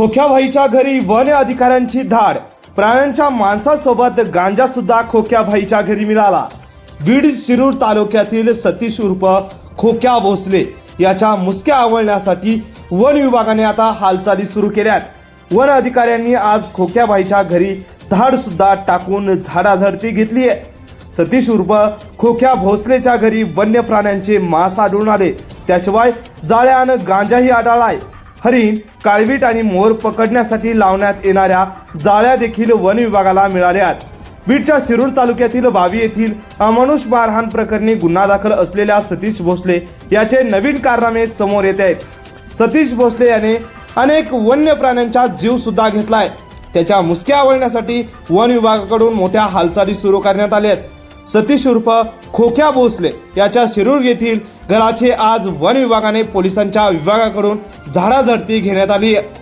खोक्याभाईच्या घरी वन अधिकाऱ्यांची धाड. प्राण्यांच्या माणसासोबत गांजा सुद्धा खोक्याभाईच्या घरी मिळाला. बीड शिरूर तालुक्यातील सतीश उर्फ खोक्या भोसले याच्या मुसक्या आवळण्यासाठी वन विभागाने आता हालचाली सुरू केल्यात. वन अधिकाऱ्यांनी आज खोक्याभाईच्या घरी धाड सुद्धा टाकून झाडाझडती घेतली आहे. सतीश उर्फ खोक्या भोसलेच्या घरी वन्य प्राण्यांचे मांस आढळून आले. त्याशिवाय जाळ्यानं गांजाही आढळलाय हरिण काळवीट आणि मोर पकडण्यासाठी लावण्यात येणाऱ्या जाळ्या देखील वन विभागाला मिळाल्या आहेत. बीडच्या शिरूर तालुक्यातील वावी येथील अमानुष मारहाण प्रकरणी गुन्हा दाखल असलेल्या सतीश भोसले याचे नवीन कारनामे समोर येत आहेत. सतीश भोसले याने अनेक वन्य प्राण्यांचा जीव सुद्धा घेतलाय. त्याच्या मुसक्या आवळण्यासाठी वन विभागाकडून मोठ्या हालचाली सुरू करण्यात आल्या आहेत. सतीश उर्फ खोक्या भोसले याच्या शिरूर येथील घराचे आज वन विभागाने पोलिसांच्या विभागाकडून झाडाझडती घेण्यात आली. आहे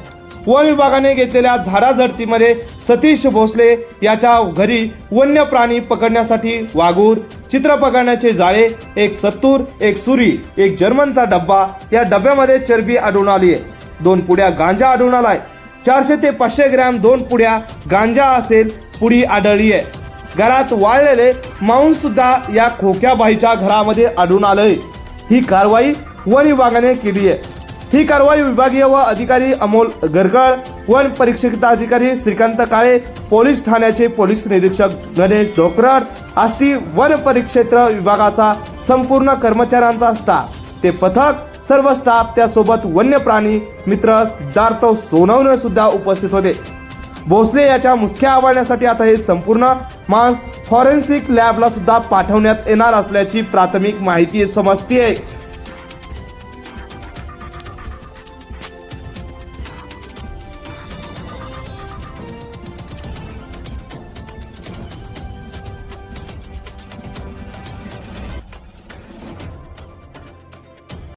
वन विभागाने घेतलेल्या झाडाझडतीमध्ये सतीश भोसले याच्या घरी वन्य प्राणी पकडण्यासाठी वाघूर चित्र पकडण्याचे जाळे एक सत्तूर एक सुरी एक जर्मनचा डब्बा या डब्यामध्ये चरबी आढळून आली. आहे दोन पुड्या गांजा आढळून आलाय. चारशे ते पाचशे ग्रॅम दोन पुड्या गांजा असेल पुडी आढळली आहे. घरात वाळलेले मांस सुद्धा या खोक्याबाईच्या घरामध्ये आढळून आलंय. ही कारवाई वन विभागाने केली आहे. ही कारवाई विभागीय व अधिकारी अमोल गरगळ वन परीक्षक अधिकारी श्रीकांत काळे पोलीस ठाण्याचे पोलीस निरीक्षक गणेश धोकरड आष्टी वन परिक्षेत्र विभागाचा संपूर्ण कर्मचाऱ्यांचा स्टाफ. ते पथक सर्व स्टाफ त्यासोबत वन्य प्राणी मित्र सिद्धार्थ सोनवणे सुद्धा उपस्थित होते. भोसले याच्या मुख्य आव्हानासाठी आता हे संपूर्ण मांस फॉरेन्सिक लॅबला सुद्धा पाठवण्यात येणार असल्याची प्राथमिक माहिती समजते